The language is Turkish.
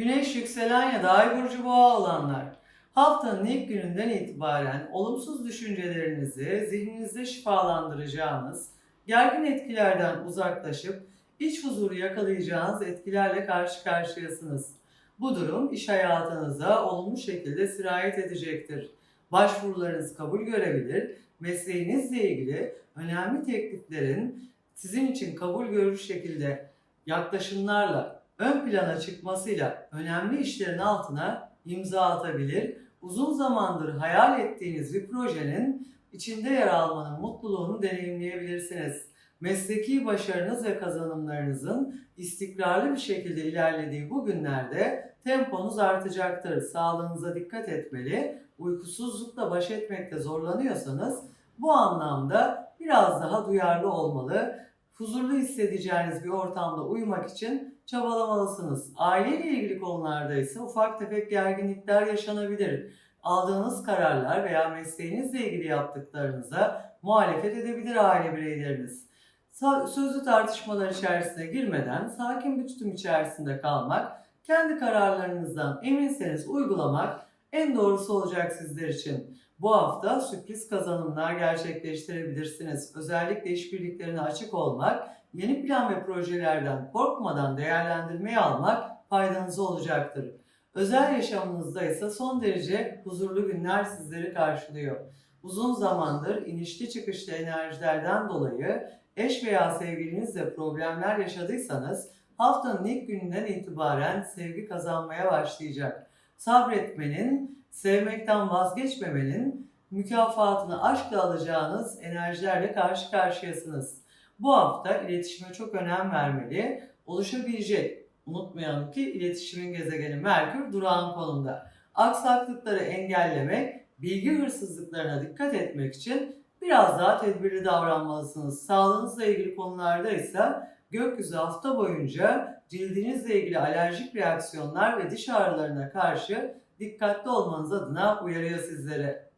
Güneş yükselen ya da ay burcu boğa olanlar. Haftanın ilk gününden itibaren olumsuz düşüncelerinizi zihninizde şifalandıracağınız, gergin etkilerden uzaklaşıp iç huzuru yakalayacağınız etkilerle karşı karşıyasınız. Bu durum iş hayatınıza olumlu şekilde sirayet edecektir. Başvurularınız kabul görebilir, mesleğinizle ilgili önemli tekliflerin sizin için kabul görür şekilde yaklaşımlarla ön plana çıkmasıyla önemli işlerin altına imza atabilir, uzun zamandır hayal ettiğiniz bir projenin içinde yer almanın mutluluğunu deneyimleyebilirsiniz. Mesleki başarınız ve kazanımlarınızın istikrarlı bir şekilde ilerlediği bu günlerde temponuz artacaktır. Sağlığınıza dikkat etmeli. Uykusuzlukla baş etmekte zorlanıyorsanız bu anlamda biraz daha duyarlı olmalı. Huzurlu hissedeceğiniz bir ortamda uyumak için çabalamalısınız. Aileyle ilgili konularda ise ufak tefek gerginlikler yaşanabilir. Aldığınız kararlar veya mesleğinizle ilgili yaptıklarınıza muhalefet edebilir aile bireyleriniz. Sözlü tartışmalar içerisine girmeden sakin bir tutum içerisinde kalmak, kendi kararlarınızdan eminseniz uygulamak en doğrusu olacak sizler için. Bu hafta sürpriz kazanımlar gerçekleştirebilirsiniz. Özellikle işbirliklerine açık olmak, yeni plan ve projelerden korkmadan değerlendirmeyi almak faydanıza olacaktır. Özel yaşamınızda ise son derece huzurlu günler sizleri karşılıyor. Uzun zamandır inişli çıkışlı enerjilerden dolayı eş veya sevgilinizle problemler yaşadıysanız haftanın ilk gününden itibaren sevgi kazanmaya başlayacak. Sabretmenin, sevmekten vazgeçmemenin mükafatını aşkla alacağınız enerjilerle karşı karşıyasınız. Bu hafta iletişime çok önem vermeli, oluşabilecek, unutmayalım ki iletişimin gezegeni Merkür durağan konumda. Aksaklıkları engellemek, bilgi hırsızlıklarına dikkat etmek için biraz daha tedbirli davranmalısınız. Sağlığınızla ilgili konularda ise gökyüzü hafta boyunca cildinizle ilgili alerjik reaksiyonlar ve diş ağrılarına karşı dikkatli olmanız adına uyarıyor sizlere.